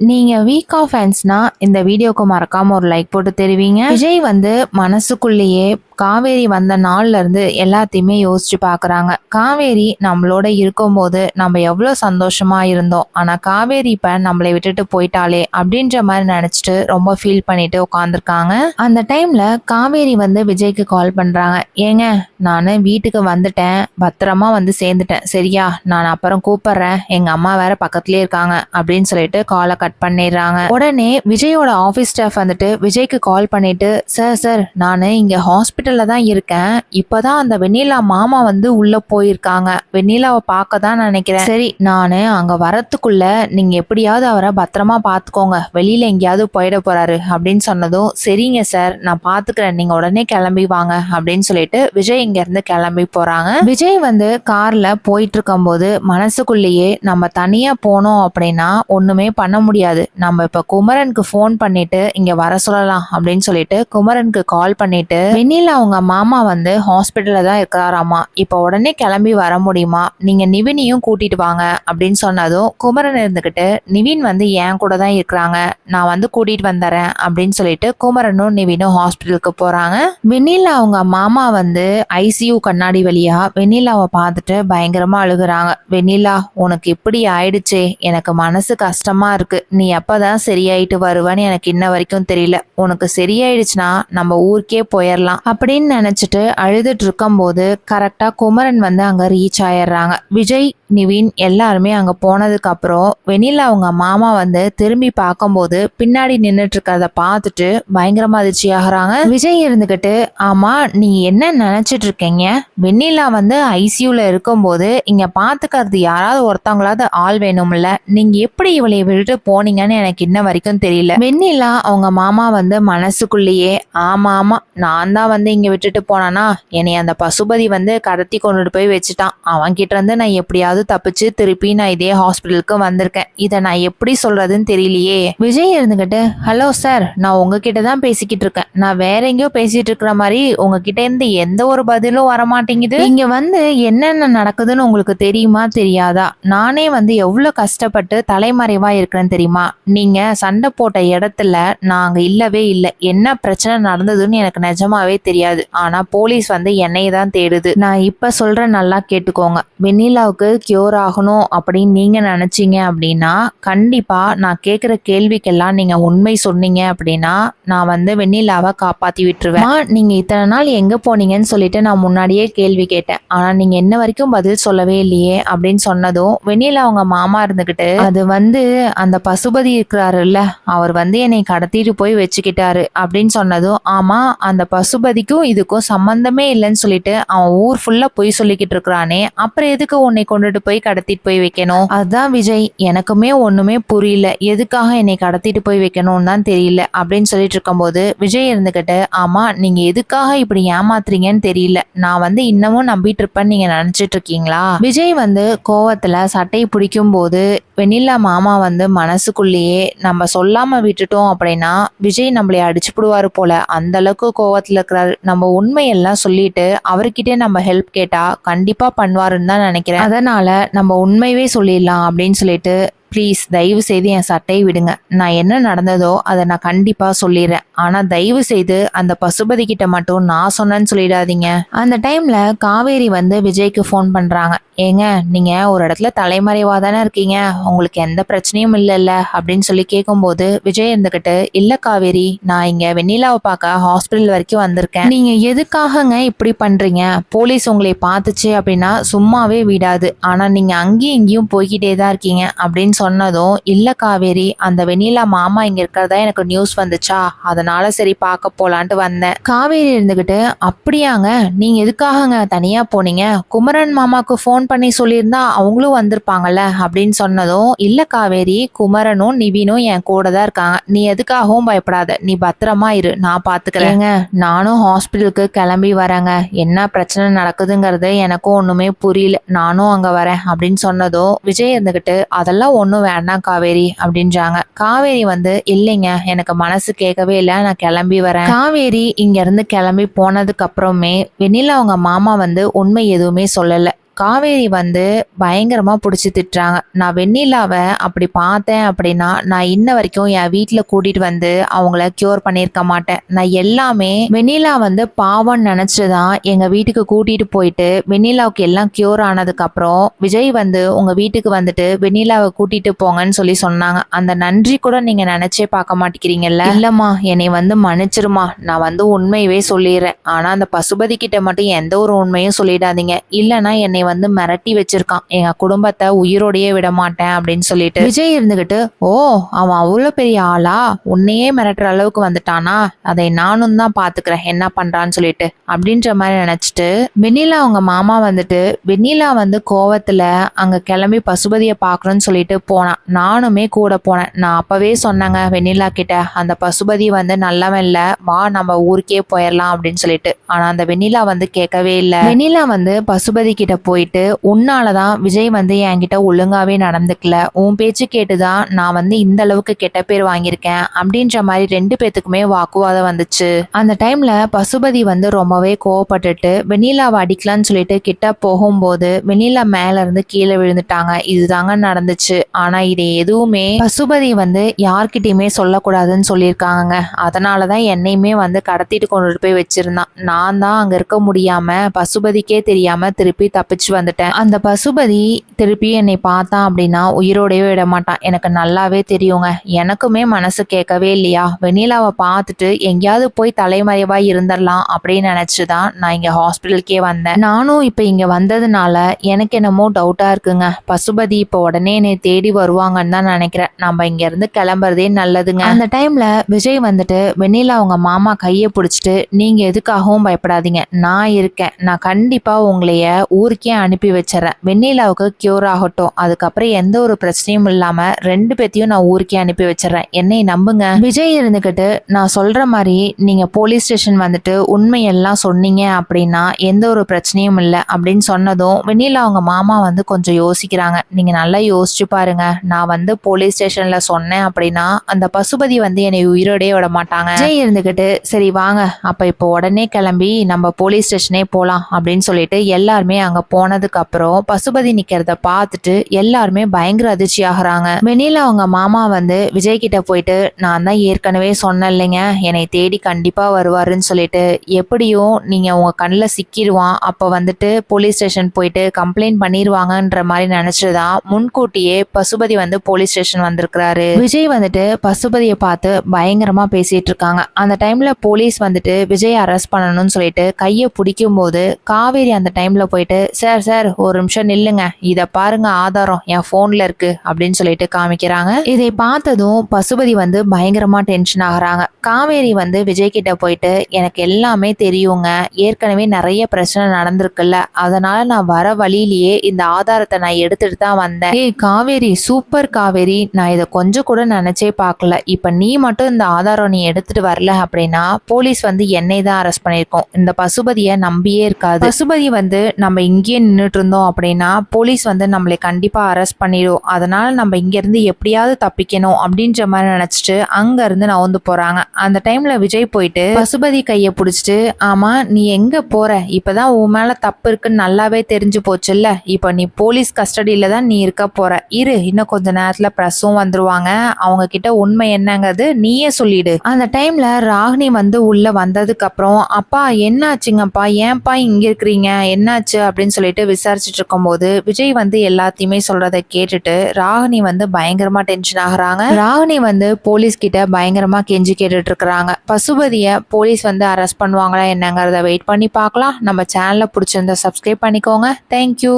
நீங்க வீக்கா ஃபேன்ஸ்னா இந்த வீடியோக்கு மறக்காம ஒரு லைக் போட்டு தெரிவிங்க. விஜய் வந்து மனசுக்குள்ளேயே காவேரி வந்த நாள்ல இருந்து எல்லாத்தையுமே யோசிச்சு பாக்குறாங்க. காவேரி நம்மளோட இருக்கும்போது நம்ம எவ்வளவு சந்தோஷமா இருந்தோம். ஆனா காவேரி இப்ப நம்மளை விட்டுட்டு போயிட்டாலே அப்படின்ற மாதிரி நினைச்சிட்டு ரொம்ப ஃபீல் பண்ணிட்டு உட்காந்துருக்காங்க அந்த டைம்ல காவேரி வந்து விஜய்க்கு கால் பண்றாங்க. ஏங்க நான் வீட்டுக்கு வந்துட்டேன். பத்திரமா வந்து சேர்ந்துட்டேன். சரியா? நான் அப்புறம் கூப்பிடுறேன். எங்க அம்மா வேற பக்கத்துலயே இருக்காங்க அப்படின்னு சொல்லிட்டு காலை கட் பண்ணிடுறாங்க. உடனே விஜயோட ஆஃபீஸ் ஸ்டாஃப் வந்துட்டு விஜய்க்கு கால் பண்ணிட்டு சார் சார் நான் இங்கே ஹாஸ்பிட்டலில் தான் இருக்கேன். இப்போதான் அந்த வெண்ணிலா மாமா வந்து உள்ளே போயிருக்காங்க. வெண்ணிலாவை பார்க்க தான் நினைக்கிறேன். சரி நான் அங்கே வரத்துக்குள்ள நீங்கள் எப்படியாவது அவரை பத்திரமா பார்த்துக்கோங்க. வெளியில் எங்கேயாவது போயிட போகிறாரு அப்படின்னு சொன்னதும் சரிங்க சார் நான் பார்த்துக்கிறேன். நீங்கள் உடனே கிளம்பி வாங்க. அப்படின்னு சொல்லிட்டு விஜய் இங்கேருந்து கிளம்பி போகிறாங்க விஜய் வந்து காரில் போயிட்டு இருக்கும்போது மனசுக்குள்ளேயே நம்ம தனியாக போனோம் அப்படின்னா ஒன்றுமே பண்ண முடியாது. நம்ம இப்ப குமரனுக்கு ஃபோன் பண்ணிட்டு இங்க வர சொல்லலாம் அப்படின்னு சொல்லிட்டு குமரனுக்கு கால் பண்ணிட்டு வெண்ணில அவங்க மாமா வந்து ஹாஸ்பிட்டல்ல தான் இருக்கிறாராமா. இப்ப உடனே கிளம்பி வர முடியுமா? நீங்க நிவினையும் கூட்டிட்டு வாங்க அப்படின்னு சொன்னதும் குமரன் இருந்துகிட்டு நிவின் வந்து என் கூட தான் இருக்கிறாங்க. நான் வந்து கூட்டிட்டு வந்துடுறேன் அப்படின்னு சொல்லிட்டு குமரனும் நிவினும் ஹாஸ்பிட்டலுக்கு போறாங்க. வெண்ணில அவங்க மாமா வந்து ஐசியூ கண்ணாடி வழியா வெண்ணிலாவை பார்த்துட்டு பயங்கரமா அழுகுறாங்க. வெண்ணிலா உனக்கு இப்படி ஆயிடுச்சே. எனக்கு மனசு கஷ்டமா இருக்கு. நீ எப்பதான் சரியாயிட்டு வருவேன்னு எனக்கு இன்ன வரைக்கும் தெரியல. உனக்கு சரியாயிடுச்சுன்னா நம்ம ஊருக்கே போயிடலாம் அப்படின்னு நினைச்சிட்டு அழுதுட்டு இருக்கும்போது கரெக்டா குமரன் வந்து அங்க ரீச் ஆயிடுறாங்க. விஜய் நிவின் எல்லாருமே அங்கே போனதுக்கு அப்புறம் வெண்ணிலா அவங்க மாமா வந்து திரும்பி பார்க்கும்போது பின்னாடி நின்றுட்டு இருக்கிறத பார்த்துட்டு பயங்கரமா அதிர்ச்சி ஆகுறாங்க விஜய் இருந்துகிட்டு ஆமா நீ என்ன நினைச்சிட்டு இருக்கீங்க வெண்ணிலா வந்து ஐசியூல இருக்கும்போது இங்க பாத்துக்கிறது யாராவது ஒருத்தவங்களாவது ஆள் வேணும்ல. நீங்க எப்படி இவளை விட்டுட்டு போனீங்கன்னு எனக்கு இன்ன வரைக்கும் தெரியல. வெண்ணிலா அவங்க மாமா வந்து மனசுக்குள்ளேயே ஆமா ஆமா நான் தான் வந்து இங்க விட்டுட்டு போனானா என்னை அந்த பசுபதி வந்து கடத்தி கொண்டுட்டு போய் வச்சுட்டான். அவன் கிட்ட இருந்து நான் எப்படியாவது தப்பிச்சு திருப்பி நான் இதே ஹாஸ்பிட்டலுக்கு வந்திருக்கேன். இதை நான் எப்படி சொல்றதுன்னு தெரியலையே. விஜய் இருந்துகிட்டு ஹலோ சார் நான் உங்ககிட்ட தான் பேசிக்கிட்டு இருக்கேன். நான் வேற எங்கேயோ பேசிட்டு இருக்கிற மாதிரி உங்ககிட்ட இருந்து எந்த ஒரு பதிலும் வர மாட்டேங்குது இங்க வந்து என்னென்ன நடக்குதுன்னு உங்களுக்கு தெரியுமா தெரியாதா? நானே வந்து எவ்வளவு கஷ்டப்பட்டு தலைமறைவா இருக்கிறேன்னு தெரியுமா? நீங்க சண்டை போட்ட இடத்துல நாங்க இல்லவே இல்லை. என்ன பிரச்சனை நடந்ததுன்னு எனக்கு நிஜமாவே தெரியாது. ஆனா போலீஸ் வந்து என்னைய தான் தேடுது. நான் இப்ப சொல்ற நல்லா கேட்டுக்கோங்க. வெண்ணிலாவுக்கு கியூர் ஆகணும் அப்படின்னு நீங்கள் நினச்சிங்க அப்படின்னா கண்டிப்பாக நான் கேட்குற கேள்விக்கெல்லாம் நீங்கள் உண்மை சொன்னீங்க அப்படின்னா நான் வந்து வெண்ணிலாவை காப்பாற்றி விட்டுருவேன். நீங்கள் இத்தனை நாள் எங்கே போனீங்கன்னு சொல்லிட்டு நான் முன்னாடியே கேள்வி கேட்டேன். ஆனால் நீங்கள் என்ன வரைக்கும் பதில் சொல்லவே இல்லையே அப்படின்னு சொன்னதும் வெண்ணிலா அவங்க மாமா இருந்துக்கிட்டு அது வந்து அந்த பசுபதி இருக்கிறாருல்ல அவர் வந்து என்னை கடத்திட்டு போய் வச்சுக்கிட்டாரு அப்படின்னு சொன்னதும் ஆமாம் அந்த பசுபதிக்கும் இதுக்கும் சம்மந்தமே இல்லைன்னு சொல்லிட்டு அவன் ஊர் ஃபுல்லாக பொய் சொல்லிக்கிட்டு இருக்கிறானே அப்புறம் எதுக்கு உன்னை கொண்டுட்டு போய் கடத்திட்டு போய் வைக்கணும். அதுதான் விஜய் எனக்குமே ஒண்ணுமே புரியல. எதுக்காக என்னை கடத்திட்டு போய் வைக்கணும்னு தான் தெரியல. அப்படின்னு சொல்லிட்டு இருக்கும்போது விஜய் இருந்துகிட்டு ஆமா நீங்க எதுக்காக இப்படி ஏமாத்துறீங்கன்னு தெரியல. நான் வந்து இன்னமும் நம்பிட்டு இருப்பேன்னு நீங்க நினைச்சிட்டு இருக்கீங்களா? விஜய் வந்து கோவத்துல சட்டை பிடிக்கும் போது வெண்ணிலா மாமா வந்து மனசுக்குள்ளேயே நம்ம சொல்லாம விட்டுட்டோம் அப்படின்னா விஜய் நம்மளை அடிச்சுப்புடுவாரு போல. அந்த அளவுக்கு கோவத்துல இருக்கிறாரு. நம்ம உண்மையெல்லாம் சொல்லிட்டு அவர்கிட்ட நம்ம ஹெல்ப் கேட்டா கண்டிப்பா பண்ணுவாருன்னு தான் நினைக்கிறேன். அதனால நம்ம உண்மையவே சொல்லிடலாம் அப்படின்னு சொல்லிட்டு ப்ளீஸ் தயவு செய்து என் சட்டையை விடுங்க. நான் என்ன நடந்ததோ அதை நான் கண்டிப்பாக சொல்லிடுறேன். ஆனால் தயவு செய்து அந்த பசுபதி கிட்ட மட்டும் நான் சொன்னேன்னு சொல்லிடாதீங்க. அந்த டைமில் காவேரி வந்து விஜய்க்கு ஃபோன் பண்ணுறாங்க ஏங்க நீங்கள் ஒரு இடத்துல தலைமறைவாக தானே இருக்கீங்க? உங்களுக்கு எந்த பிரச்சனையும் இல்லைல்ல? அப்படின்னு சொல்லி கேட்கும்போது விஜய் இருந்துக்கிட்டு இல்லை காவேரி நான் இங்கே வெண்ணிலாவை பார்க்க ஹாஸ்பிட்டல் வரைக்கும் வந்திருக்கேன். நீங்கள் எதுக்காகங்க இப்படி பண்ணுறீங்க போலீஸ் உங்களை பார்த்துச்சு அப்படின்னா சும்மாவே விடாது. ஆனால் நீங்கள் அங்கேயும் இங்கேயும் போய்கிட்டே தான் இருக்கீங்க. அப்படின்னு சொன்னதும் இல்லை காவேரி அந்த வெண்ணிலா மாமா இங்க இருக்கிறதா எனக்கு நியூஸ் வந்துச்சா? அதனால சரி பார்க்க போலான்ட்டு வந்தேன். காவேரி இருந்துகிட்டு அப்படியாங்க நீங்க எதுக்காகங்க தனியா போனீங்க? குமரன் மாமாக்கு ஃபோன் பண்ணி சொல்லியிருந்தா அவங்களும் வந்திருப்பாங்கல்ல? அப்படின்னு சொன்னதும் இல்லை காவேரி குமரனும் நிவினும் என் கூட தான் இருக்காங்க. நீ எதுக்காகவும் பயப்படாத. நீ பத்திரமா இரு. நான் பாத்துக்கிறேங்க நானும் ஹாஸ்பிட்டலுக்கு கிளம்பி வரேங்க. என்ன பிரச்சனை நடக்குதுங்கிறது எனக்கும் ஒண்ணுமே புரியல. நானும் அங்க வரேன். அப்படின்னு சொன்னதும் விஜய் இருந்துகிட்டு அதெல்லாம் ஒன்றும் வேண்டாம் காவேரி அப்படின்றாங்க. காவேரி வந்து இல்லைங்க எனக்கு மனசு கேட்கவே இல்லை நான் கிளம்பி வரேன். காவேரி இங்கேருந்து கிளம்பி போனதுக்கு அப்புறமே வெண்ணிலா அவங்க மாமா வந்து உண்மை எதுவுமே சொல்லலை. காவேரி வந்து பயங்கரமாக பிடிச்சி திட்டுறாங்க. நான் வெண்ணிலாவை அப்படி பார்த்தேன் அப்படின்னா நான் இன்ன வரைக்கும் என் வீட்டில் கூட்டிட்டு வந்து அவங்கள க்யூர் பண்ணியிருக்க மாட்டேன். நான் எல்லாமே வெண்ணிலா வந்து பாவம்னு நினைச்சுதான் எங்கள் வீட்டுக்கு கூட்டிகிட்டு போயிட்டு வெண்ணிலாவுக்கு எல்லாம் க்யூர் ஆனதுக்கப்புறம் விஜய் வந்து உங்கள் வீட்டுக்கு வந்துட்டு வெண்ணிலாவை கூட்டிகிட்டு போங்கன்னு சொல்லி சொன்னாங்க. அந்த நன்றி கூட நீங்கள் நினச்சே பார்க்க மாட்டேங்கிறீங்கல்ல? இல்லைம்மா என்னை வந்து மன்னிச்சிருமா நான் வந்து உண்மையவே சொல்லிடுறேன். ஆனால் அந்த பசுபதி கிட்ட மட்டும் எந்த ஒரு உண்மையும் சொல்லிடாதீங்க. இல்லைன்னா என்னை வந்து மிரட்டி வச்சிருக்கான். எங்க குடும்பத்தை உயிரோடையே விட மாட்டேன் அப்படின்னு சொல்லிட்டு விஜய் இருந்துகிட்டு ஓ அவன் அவ்வளோ பெரிய ஆளா? உன்னையே மிரட்டுற அளவுக்கு வந்துட்டானா? அதை நானும் தான் பாத்துக்கிறேன். என்ன பண்றான்னு சொல்லிட்டு அப்படின்ற மாதிரி நினைச்சிட்டு வெண்ணிலா அவங்க மாமா வந்துட்டு வெண்ணிலா வந்து கோவத்துல அங்க கிளம்பி பசுபதியை பார்க்கணும்னு சொல்லிட்டு போனான் நானுமே கூட போனேன். நான் அப்பவே சொன்னாங்க வெண்ணிலா கிட்ட அந்த பசுபதி வந்து நல்லவன் இல்ல. வா நம்ம ஊருக்கே போயிடலாம் அப்படின்னு சொல்லிட்டு. ஆனா அந்த வெண்ணிலா வந்து கேட்கவே இல்லை. வெண்ணிலா வந்து பசுபதி கிட்ட போயிட்டு உன்னால தான் விஜய் வந்து என்கிட்ட ஒழுங்காவே நடந்துக்கல. உன் பேச்சு கேட்டுதான் நான் வந்து இந்த அளவுக்கு கெட்ட பேர் வாங்கியிருக்கேன். அப்படின்ற மாதிரி ரெண்டு பேத்துக்குமே வாக்குவாதம் வந்துச்சு. அந்த டைம்ல பசுபதி வந்து ரொம்பவே கோவப்பட்டுட்டு வெண்ணிலாவை அடிக்கலாம்னு சொல்லிட்டு கிட்ட போகும்போது வெண்ணிலா மேல இருந்து கீழே விழுந்துட்டாங்க. இதுதாங்க நடந்துச்சு. ஆனா இது எதுவுமே பசுபதி வந்து யார்கிட்டயுமே சொல்லக்கூடாதுன்னு சொல்லியிருக்காங்க அதனாலதான் என்னையுமே வந்து கடத்திட்டு கொண்டுட்டு போய் வச்சிருந்தான். நான் தான் அங்க இருக்க முடியாம பசுபதிக்கே தெரியாம திருப்பி தப்பிச்சு வந்துட்டேன். அந்த பசுபதி திருப்பி என்னை பார்த்தான் அப்படின்னா உயிரோடவே விட மாட்டான். எனக்கு நல்லாவே தெரியுங்க. எனக்குமே மனசு கேட்கவே இல்லையா? வெண்ணிலாவை பார்த்துட்டு எங்கேயாவது போய் தலைமறைவா இருந்துடலாம் அப்படின்னு நினைச்சுதான் நான் இங்க ஹாஸ்பிட்டலுக்கே வந்தேன். நானும் இப்ப இங்க வந்ததுனால எனக்கு என்னமோ டவுட்டா இருக்குங்க. பசுபதி இப்போ உடனே என்னை தேடி வருவாங்கன்னு தான் நினைக்கிறேன். நம்ம இங்க இருந்து கிளம்புறதே நல்லதுங்க. அந்த டைம்ல விஜய் வந்துட்டு வெண்ணிலா அவங்க மாமா கையை பிடிச்சிட்டு நீங்க எதுக்காகவும் பயப்படாதீங்க. நான் இருக்கேன். நான் கண்டிப்பா உங்களைய ஊருக்கே அனுப்பி வச்சிடறேன். வெண்ணிலாவுக்கு கியூர் ஆகட்டும். அதுக்கப்புறம் எந்த ஒரு பிரச்சனையும் இல்லாம ரெண்டு பேத்தையும் நான் ஊருக்கே அனுப்பி வச்சிடறேன். என்னை நம்புங்க. விஜய் இருந்துகிட்டு நான் சொல்ற மாதிரி நீங்க போலீஸ் ஸ்டேஷன் வந்துட்டு உண்மையெல்லாம் சொன்னீங்க அப்படின்னா எந்த ஒரு பிரச்சனையும் இல்லை அப்படின்னு சொன்னதும் வெண்ணிலா அவங்க மாமா வந்து கொஞ்சம் யோசிக்கிறாங்க. நீங்க நல்லா யோசிச்சு பாருங்க. நான் வந்து போலீஸ் ஸ்டேஷன்ல சொன்னேன் அப்படின்னா அந்த பசுபதி வந்து என்னை உயிரோடே விட மாட்டாங்க. விஜய் இருந்துகிட்டு சரி வாங்க. அப்ப இப்போ உடனே கிளம்பி நம்ம போலீஸ் ஸ்டேஷனே போலாம் அப்படின்னு சொல்லிட்டு எல்லாருமே அங்க போன அப்புறம் பசுபதி நிக்கிறத பார்த்துட்டு எல்லாருமே பயங்கர அதிர்ச்சி ஆகுறாங்க வெண்ணிலா அவங்க மாமா வந்து விஜய் கிட்ட போயிட்டு நான் தான் ஏற்கனவே சொன்னேன் இல்லைங்க என்னை தேடி கண்டிப்பா வருவாருன்னு சொல்லிட்டு எப்படியும் நீங்க உங்க கண்ணில் சிக்கிடுவான் அப்ப வந்துட்டு போலீஸ் ஸ்டேஷன் போயிட்டு கம்ப்ளைண்ட் பண்ணிடுவாங்கன்ற மாதிரி நினைச்சுதான் முன்கூட்டியே பசுபதி வந்து போலீஸ் ஸ்டேஷன் வந்திருக்கிறாரு. விஜய் வந்துட்டு பசுபதியை பார்த்து பயங்கரமா பேசிட்டு இருக்காங்க. அந்த டைம்ல போலீஸ் வந்துட்டு விஜய் அரெஸ்ட் பண்ணணும்னு சொல்லிட்டு கையை பிடிக்கும் போது காவேரி அந்த டைம்ல போயிட்டு சார் சார் சார் ஒரு நிமிஷம் நில்லுங்க. இத பாருங்க ஆதாரம் என் போன்ல இருக்கு அப்படின்னு சொல்லிட்டு காமிக்கிறாங்க. இதை பார்த்ததும் பசுபதி வந்து பயங்கரமா டென்ஷன் ஆகுறாங்க. காவேரி வந்து விஜய் கிட்ட போயிட்டு எனக்கு எல்லாமே தெரியுங்க. ஏற்கனவே நிறைய பிரச்சனை நடந்திருக்குல்ல. அதனால நான் வர வழியிலேயே இந்த ஆதாரத்தை நான் எடுத்துட்டு தான் வந்தேன். ஏய் காவேரி சூப்பர் காவேரி. நான் இதை கொஞ்சம் கூட நினைச்சே பார்க்கல. இப்ப நீ மட்டும் இந்த ஆதாரம் நீ எடுத்துட்டு வரல அப்படின்னா போலீஸ் வந்து என்னை தான் அரெஸ்ட் பண்ணியிருக்கோம். இந்த பசுபதியை நம்பியே இருக்காது. பசுபதி வந்து நம்ம இங்கேயே நின்றுட்டு இருந்தோம் அப்படின்னா போலீஸ் வந்து நம்மளை கண்டிப்பாக அரெஸ்ட் பண்ணிடும் அதனால் நம்ம இங்கேருந்து எப்படியாவது தப்பிக்கணும் அப்படின்ற மாதிரி நினச்சிட்டு அங்கேருந்து இருந்து வந்து போகிறாங்க அந்த டைமில் விஜய் போயிட்டு பசுபதி கையை பிடிச்சிட்டு ஆமாம் நீ எங்கே போகிற இப்போ தான் உன் மேலே தப்பு இருக்குன்னு நல்லாவே தெரிஞ்சு போச்சுல்ல. இப்போ நீ போலீஸ் கஸ்டடியில் தான் நீ இருக்க போகிற இரு இன்னும் கொஞ்ச நேரத்தில் ப்ரெஸ்ஸும் வந்துருவாங்க. அவங்க கிட்ட உண்மை என்னங்கிறது நீயே சொல்லிடு. அந்த டைமில் ராகினி வந்து உள்ளே வந்ததுக்கப்புறம் அப்பா என்னாச்சுங்கப்பா? ஏன்ப்பா இங்கே இருக்கிறீங்க? என்னாச்சு? அப்படின்னு சொல்லி சொல்லிட்டு விசாரிச்சுட்டு இருக்கும்போது விஜய் வந்து எல்லாத்தையுமே சொல்றதை கேட்டுட்டு ராகினி வந்து பயங்கரமா டென்ஷன் ஆகுறாங்க. ராகினி வந்து போலீஸ் கிட்ட பயங்கரமா கெஞ்சி கேட்டுட்டு இருக்கிறாங்க பசுபதிய போலீஸ் வந்து அரெஸ்ட் பண்ணுவாங்களா என்னங்கிறத வெயிட் பண்ணி பார்க்கலாம். நம்ம சேனலை பிடிச்சிருந்தா சப்ஸ்கிரைப் பண்ணிக்கோங்க. தேங்க்யூ